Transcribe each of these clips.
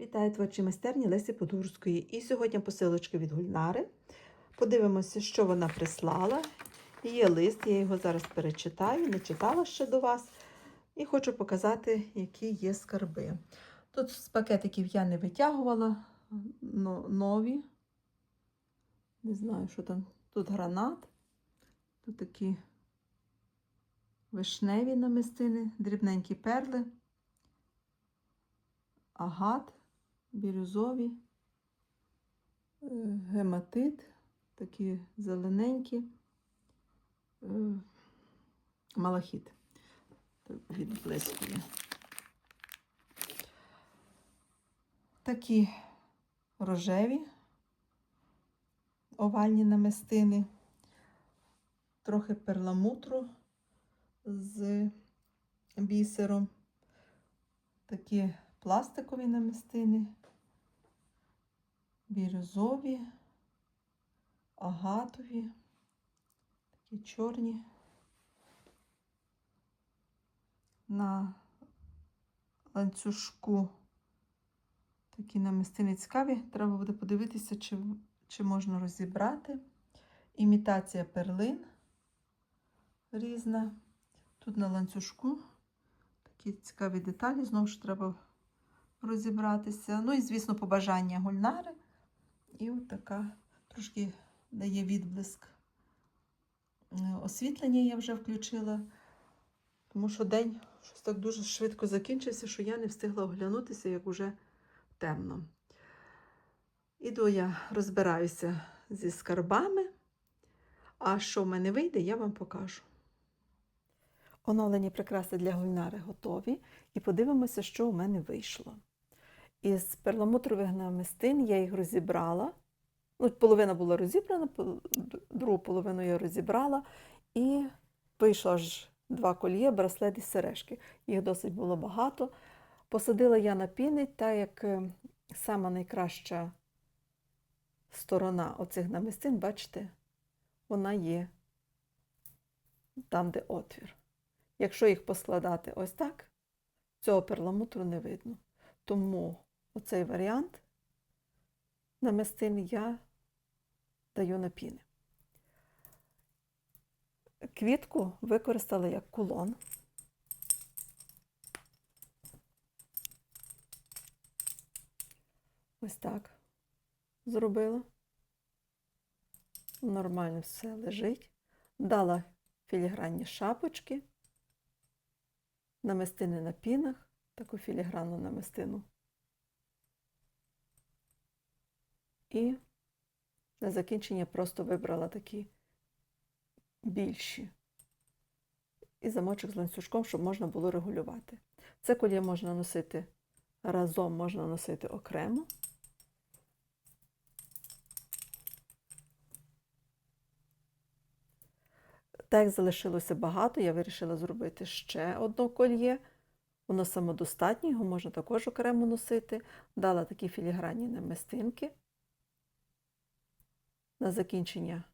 Вітаю творчі майстерні Лесі Подгурської. І сьогодні посилочки від Гульнари. Подивимося, що вона прислала. Є лист, я його зараз перечитаю, не читала ще до вас. І хочу показати, які є скарби. Тут з пакетиків я не витягувала но, нові. Не знаю, що там. Тут гранат. Тут такі вишневі намистини, дрібненькі перли агат, бірюзові, е, гематит, такі зелененькі, е, малахіт відблискує. Такі рожеві овальні намистини, трохи перламутру з бісером, такі пластикові намистини, бірюзові, агатові, такі чорні. На ланцюжку такі намистини цікаві. Треба буде подивитися, чи, чи можна розібрати. Імітація перлин різна. Тут на ланцюжку такі цікаві деталі, знову ж треба розібратися. Ну і, звісно, побажання гульнари. І от така трошки дає відблиск. Е, Освітлення я вже включила, тому що день щось так дуже швидко закінчився, що я не встигла оглянутися, як уже темно. Іду я розбираюся зі скарбами, а що в мене вийде, я вам покажу. Оновлені прикраси для гульнари готові, і подивимося, що у мене вийшло. Із перламутрових намистин я їх розібрала. Ну, половина була розібрана, другу половину я розібрала, і вийшло аж два кольє, браслет і сережки. Їх досить було багато. Посадила я на піни, так як е, сама найкраща сторона оцих намистин, бачите, вона є там, де отвір. Якщо їх поскладати ось так, цього перламутру не видно. Тому оцей варіант намистин я даю на піни. Квітку використала як кулон. Ось так зробила. Нормально все лежить. Дала філігранні шапочки, намистини на пінах, таку філігранну намистину. І на закінчення просто вибрала такі більші. І замочок з ланцюжком, щоб можна було регулювати. Це коліє можна носити разом, можна носити окремо. Так залишилося багато, я вирішила зробити ще одне кольє. Воно самодостатнє, його можна також окремо носити. Дала такі філігранні намистинки. На закінчення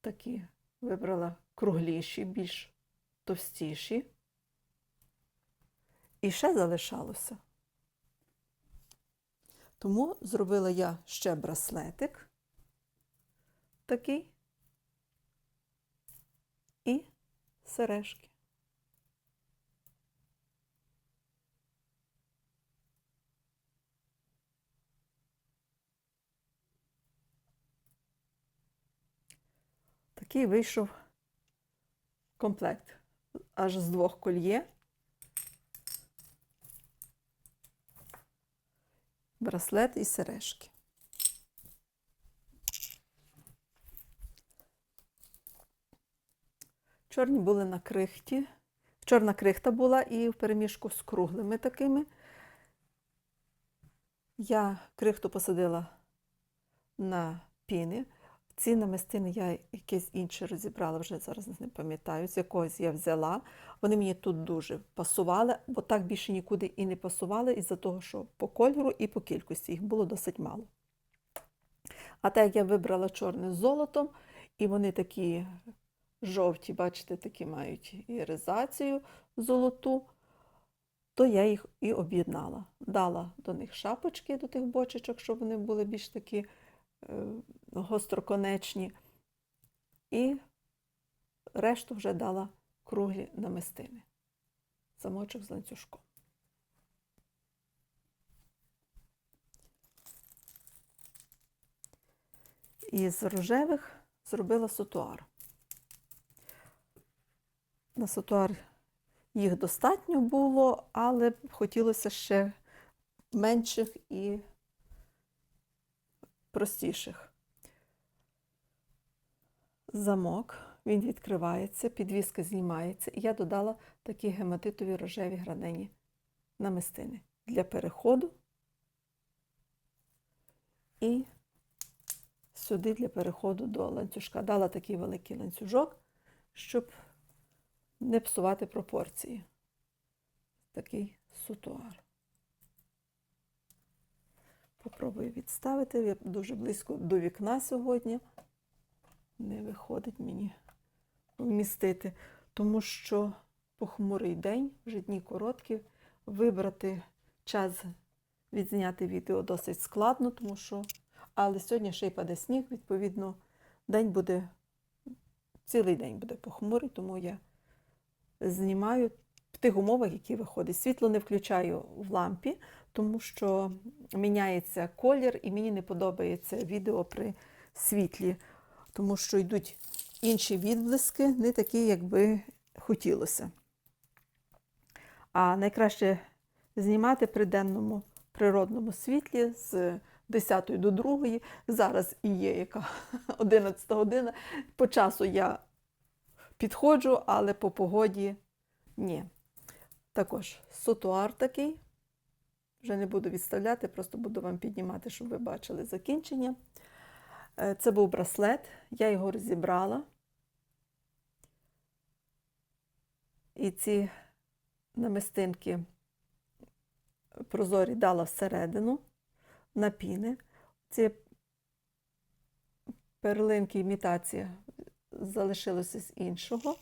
такі вибрала кругліші, більш товстіші. І ще залишалося. Тому зробила я ще браслетик такий і сережки. Такий вийшов комплект аж з двох кольє. Браслет і сережки. Чорні були на крихті. Чорна крихта була і в переміжку з круглими такими. Я крихту посадила на піни. Ці намистини я якесь інше розібрала, вже зараз не пам'ятаю, з якогось я взяла. Вони мені тут дуже пасували, бо так більше нікуди і не пасували, із-за того, що по кольору і по кількості їх було досить мало. А так як я вибрала чорне з золотом, і вони такі жовті, бачите, такі мають іризацію золоту, то я їх і об'єднала. Дала до них шапочки, до тих бочечок, щоб вони були більш такі гостроконечні. І решту вже дала круглі намистини. Замочок з ланцюжком. Із рожевих зробила сотуар. На сотуар їх достатньо було, але хотілося ще менших і простіших. Замок, він відкривається, підвіска знімається, і я додала такі гематитові рожеві гранені намистини для переходу і сюди для переходу до ланцюжка. Дала такий великий ланцюжок, щоб не псувати пропорції. Такий сутуар. Попробую відставити. Я дуже близько до вікна сьогодні. Не виходить мені вмістити, тому що похмурий день, вже дні короткі, вибрати час відзняти відео досить складно, тому що, але сьогодні ще й паде сніг, відповідно, день буде, цілий день буде похмурий, тому я знімаю в тих умовах, які виходять. Світло не включаю в лампі, тому що міняється колір, і мені не подобається відео при світлі, тому що йдуть інші відблиски, не такі, як би хотілося. А найкраще знімати при денному природному світлі з 10 до 2. Зараз і є яка 11 година. По часу я підходжу, але по погоді ні. Також сотуар такий. Вже не буду відставляти, просто буду вам піднімати, щоб ви бачили закінчення. Е, Це був браслет, я його розібрала. І ці намистинки прозорі дала всередину на піни. Ці перлинки імітація залишилося з іншого,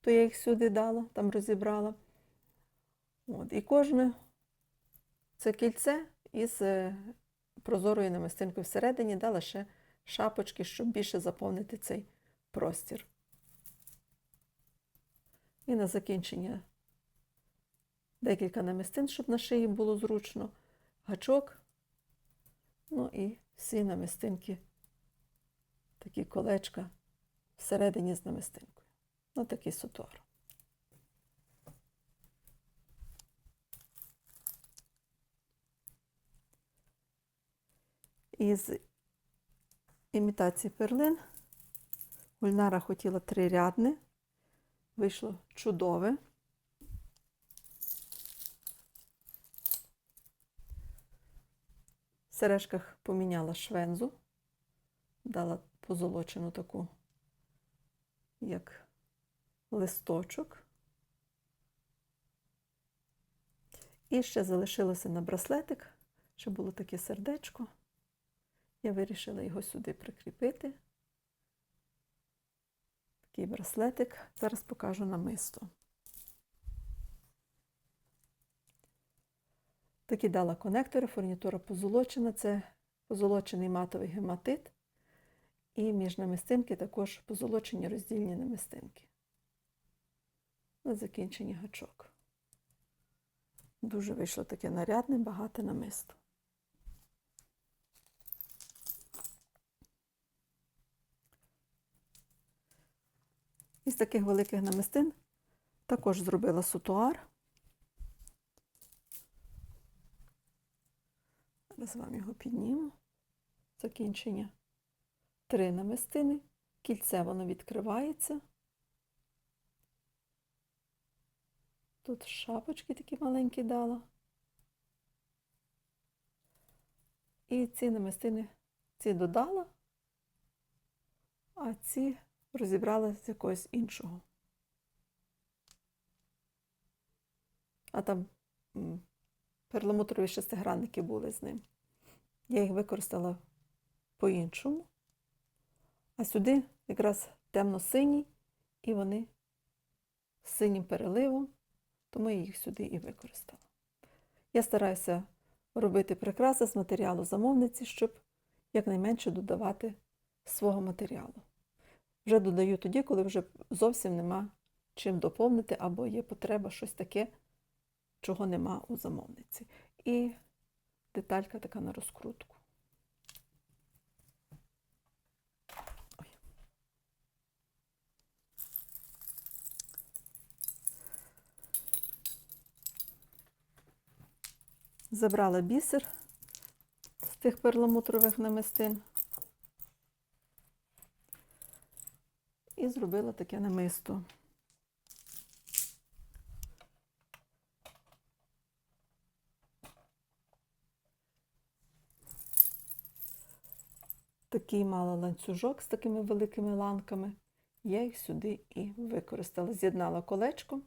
то я їх сюди дала, там розібрала. От, і кожне це кільце із е, прозорою намистинкою всередині дала ще шапочки, щоб більше заповнити цей простір. І на закінчення декілька намистин, щоб на шиї було зручно, гачок, ну і всі намистинки, такі колечка всередині з намистинкою. Ну, такий сутуар. Із імітації перлин Гульнара хотіла трирядне, вийшло чудове. В сережках поміняла швензу, дала позолочену таку, як листочок. І ще залишилося на браслетик, ще було таке сердечко. Я вирішила його сюди прикріпити. Такий браслетик. Зараз покажу намисто. Такі дала конектори, фурнітура позолочена, це позолочений матовий гематит. І між намистинки також позолочені роздільні намистинки. На закінченні гачок. Дуже вийшло таке нарядне, багате намисто. Із таких великих намистин також зробила сутуар. Зараз вам його підніму. Закінчення. Три намистини. Кільце воно відкривається. Тут шапочки такі маленькі дала. І ці намистини ці додала, а ці розібрала з якогось іншого. А там перламутрові шестигранники були з ним. Я їх використала по-іншому. А сюди якраз темно-синій, і вони з синім переливом, тому я їх сюди і використала. Я стараюся робити прикраси з матеріалу замовниці, щоб якнайменше додавати свого матеріалу. Вже додаю тоді, коли вже зовсім нема чим доповнити, або є потреба щось таке, чого нема у замовниці. І деталька така на розкрутку. Забрала бісер з тих перламутрових намистин зробила таке намисто. Такий мала ланцюжок з такими великими ланками. Я їх сюди і використала. З'єднала колечко.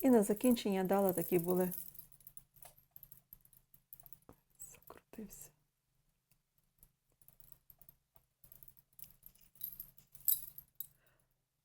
І на закінчення дала такі були.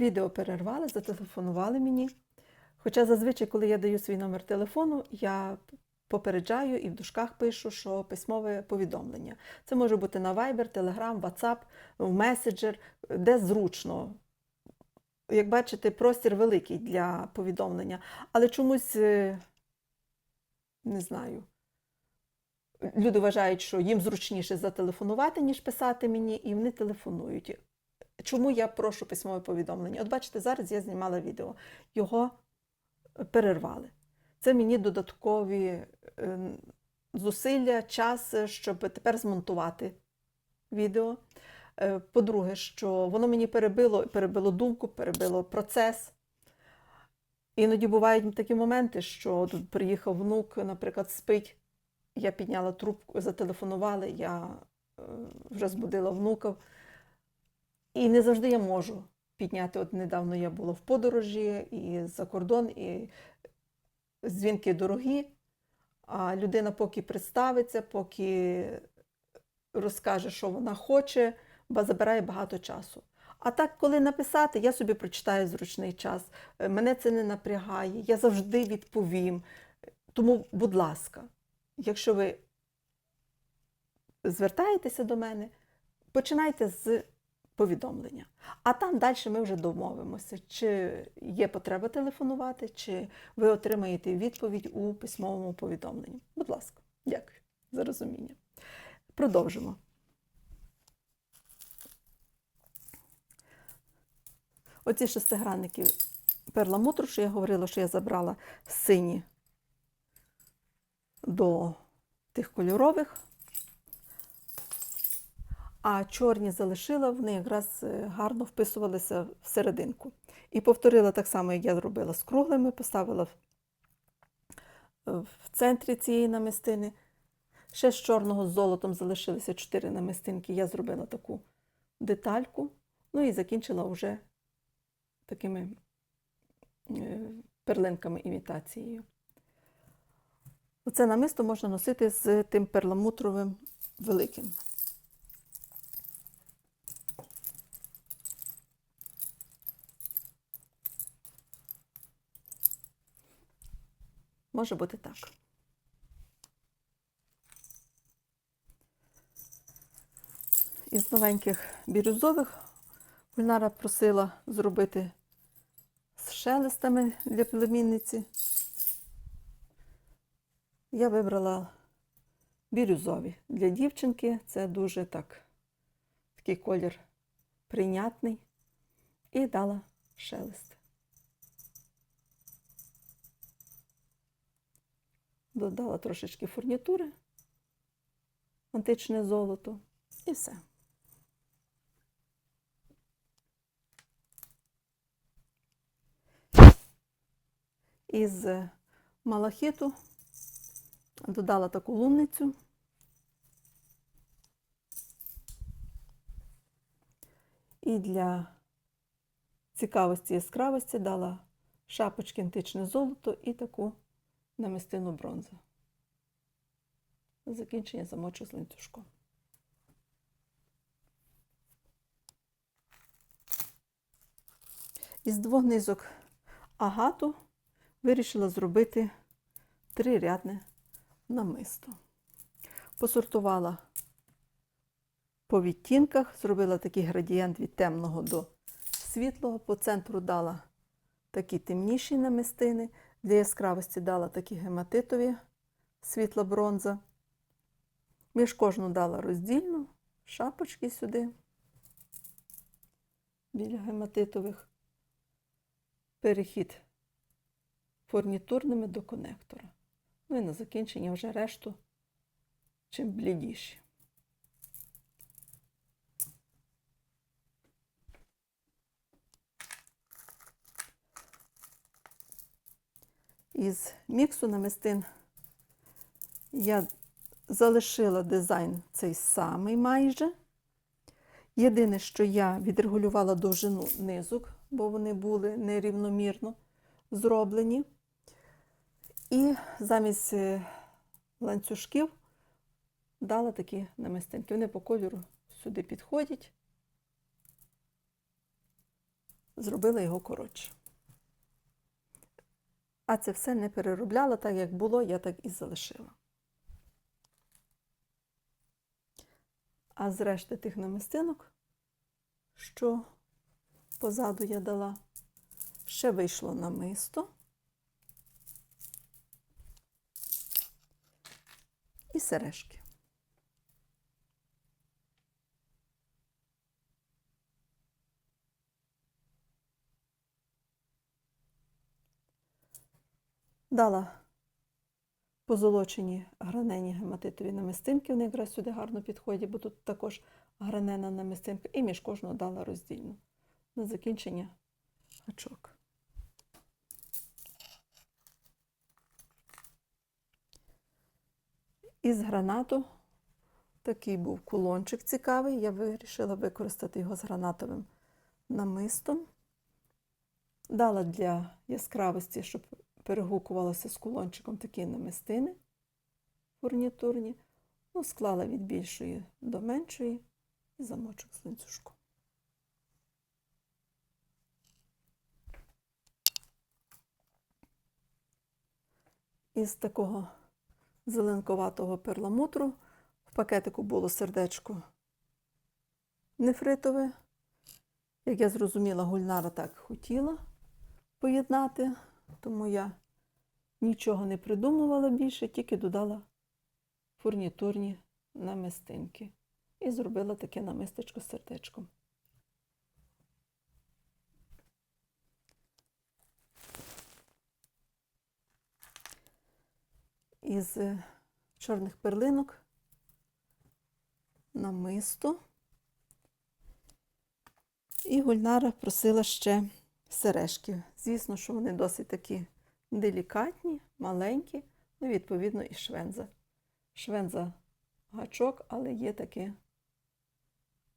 Відео перервали, зателефонували мені. Хоча зазвичай, коли я даю свій номер телефону, я попереджаю і в дужках пишу, що письмове повідомлення. Це може бути на Viber, Telegram, WhatsApp, в Messenger, де зручно. Як бачите, простір великий для повідомлення, але чомусь е, не знаю. Люди вважають, що їм зручніше зателефонувати, ніж писати мені, і вони телефонують. Чому я прошу письмове повідомлення? От бачите, зараз я знімала відео. Його перервали. Це мені додаткові е, зусилля, час, щоб тепер змонтувати відео. Е, По-друге, що воно мені перебило, перебило думку, перебило процес. Іноді бувають такі моменти, що тут приїхав внук, наприклад, спить. Я підняла трубку, зателефонували, я е, вже збудила внука. І не завжди я можу підняти. От недавно я була в подорожі і за кордон, і дзвінки дорогі. А людина поки представиться, поки розкаже, що вона хоче, ба забирає багато часу. А так, коли написати, я собі прочитаю зручний час. Е, Мене це не напрягає, я завжди відповім. Тому, будь ласка, якщо ви звертаєтеся до мене, починайте з повідомлення. А там далі ми вже домовимося, чи є потреба телефонувати, чи ви отримаєте відповідь у письмовому повідомленні. Будь ласка, дякую за розуміння. Продовжимо. Оці шестигранники перламутру, що я говорила, що я забрала сині до тих кольорових, а чорні залишила, вони якраз е, гарно вписувалися в серединку. І повторила так само, як я зробила з круглими, поставила в- в центрі цієї намистини. Ще з чорного з золотом залишилися чотири намистинки. Я зробила таку детальку, ну і закінчила вже такими е, перлинками імітацією. Оце намисто можна носити з тим перламутровим великим. Може бути так. Із новеньких бірюзових Гульнара просила зробити з шелестами для племінниці. Я вибрала бірюзові. Для дівчинки це дуже так, такий колір прийнятний. І дала шелест. Додала трошечки фурнітури, античне золото і все. Із малахіту додала таку лунницю. І для цікавості яскравості дала шапочки античне золото і таку намистину бронзи. Закінчення замочу з лінтушком. Із двох низок агату вирішила зробити три рядне намисто. Посортувала по відтінках, зробила такий градієнт від темного до світлого, по центру дала такі темніші намистини. Для яскравості дала такі гематитові світла бронза. Між кожну дала роздільну, шапочки сюди, біля гематитових. Перехід фурнітурними до конектора. Ну і на закінчення вже решту чим блідіші. Із міксу намистин я залишила дизайн цей самий майже. Єдине, що я відрегулювала довжину низок, бо вони були нерівномірно зроблені. І замість е, ланцюжків дала такі намистинки. Вони по кольору сюди підходять. Зробила його коротше. А це все не переробляла, так як було, я так і залишила. А з решти тих намистинок, що позаду я дала, ще вийшло намисто. І сережки. Дала позолочені гранені гематитові намистинки, вони якраз сюди гарно підходять, бо тут також гранена намистинка, і між кожного дала роздільну. На закінчення гачок. Із гранату такий був кулончик цікавий. Я вирішила використати його з гранатовим намистом. Дала для яскравості, щоб перегукувалося з кулончиком такі намистини фурнітурні. Ну, склала від більшої до меншої і замочок з ланцюжком. Із такого зеленковатого перламутру в пакетику було сердечко нефритове. Як я зрозуміла, Гульнара так хотіла поєднати, тому я нічого не придумувала більше, тільки додала фурнітурні намистинки. І зробила таке намистечко з сердечком. Із е, чорних перлинок намисто. І Гульнара просила ще сережки. Звісно, що вони досить такі делікатні, маленькі, ну, відповідно, і швенза. Швенза гачок, але є таке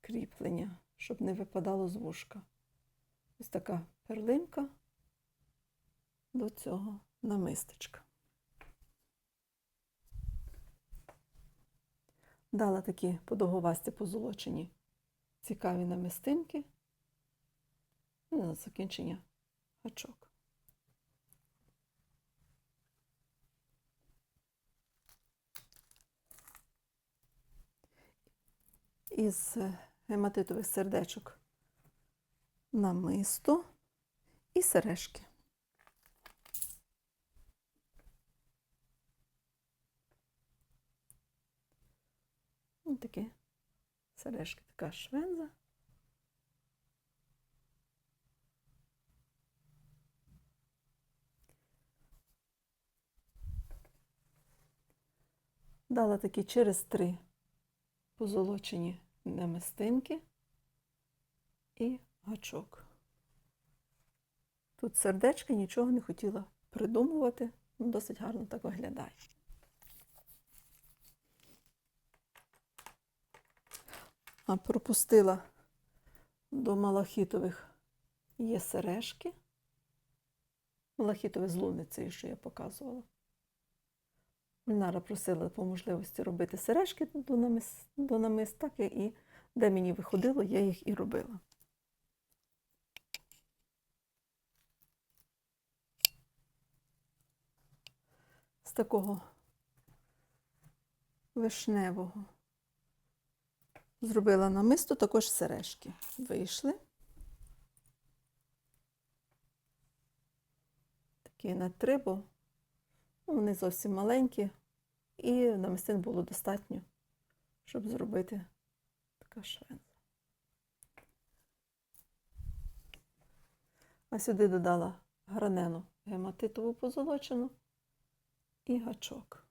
кріплення, щоб не випадало з вушка. Ось така перлинка до цього намистечка. Дала такі подовговасті позолочені цікаві намистинки. І на закінчення гачок. Із гематитових сердечок намисто і сережки. Ось такі сережки, така швенза. Дала такі через три позолочені намистинки і гачок. Тут сердечки нічого не хотіла придумувати, ну, досить гарно так виглядає. А пропустила до малахітових є сережки. Малахітове з луницею, що я показувала. Нара просила по можливості робити сережки до намис, до намистаки, і де мені виходило, я їх і робила. З такого вишневого зробила намисто також сережки. Вийшли. Такі на три, бо вони зовсім маленькі, і намистин було достатньо, щоб зробити така швенза. А сюди додала гранену гематитову позолочену і гачок.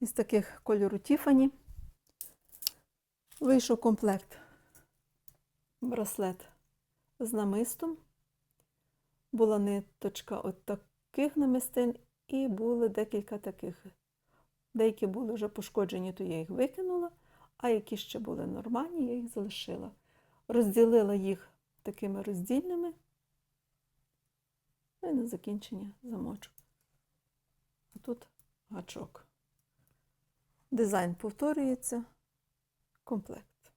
Із таких кольору Тіфані вийшов комплект браслет з намистом. Була ниточка от таких намистин, і були декілька таких. Деякі були вже пошкоджені, то я їх викинула, а які ще були нормальні, я їх залишила. Розділила їх такими роздільними. Ну і на закінчення замочок. А тут гачок. Дизайн повторюється. Комплект.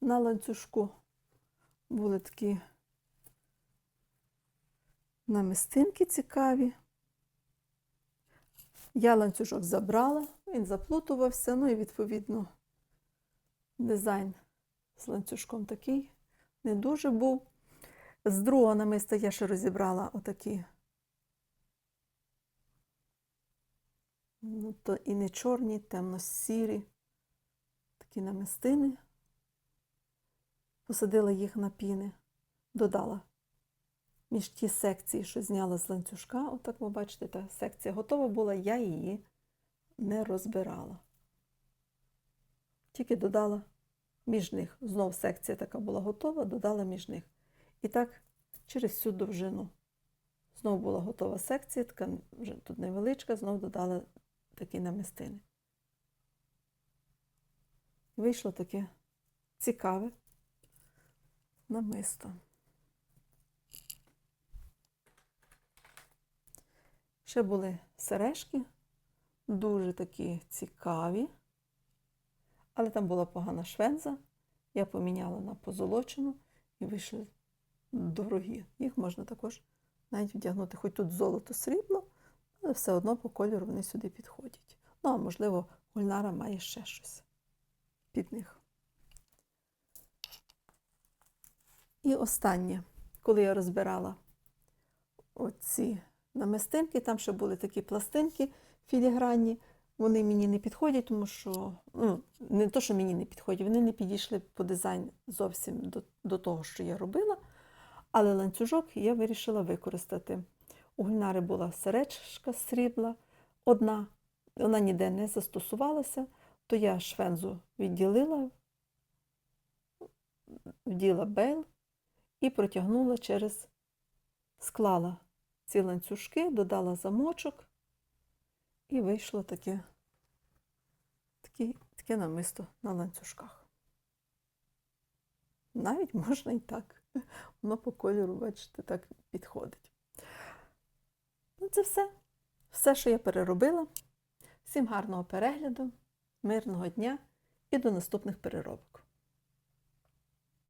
На ланцюжку були такі намистинки цікаві. Я ланцюжок забрала, він заплутувався, ну і відповідно дизайн з ланцюжком такий не дуже був. З другого намиста я ще розібрала отакі. Ну, то і не чорні, темно-сірі такі намистини. Посадила їх на піни, додала між ті секції, що зняла з ланцюжка. Отак ви бачите, та секція готова була, я її не розбирала. Тільки додала між них. Знов секція така була готова, додала між них. І так через всю довжину. Знов була готова секція, така вже тут невеличка, знов додала такі намистини. Вийшло таке цікаве намисто. Ще були сережки, дуже такі цікаві, але там була погана швенза. Я поміняла на позолочену і вийшли дорогі. Їх можна також навіть вдягнути, хоч тут золото срібло, але все одно по кольору вони сюди підходять. Ну, а можливо, Гульнара має ще щось під них. І останнє, коли я розбирала оці намистинки, там ще були такі пластинки філігранні, вони мені не підходять, тому що ну, не то, що мені не підходять, вони не підійшли по дизайн зовсім до, до того, що я робила. Але ланцюжок я вирішила використати. У Гульнари була сережка з срібла, одна, вона ніде не застосувалася, то я швензу відділила, вділа бейл і протягнула через, склала ці ланцюжки, додала замочок, і вийшло таке, таке, таке намисто на ланцюжках. Навіть можна і так. Воно по кольору, бачите, так підходить. Це все. Все, що я переробила. Всім гарного перегляду, мирного дня і до наступних переробок.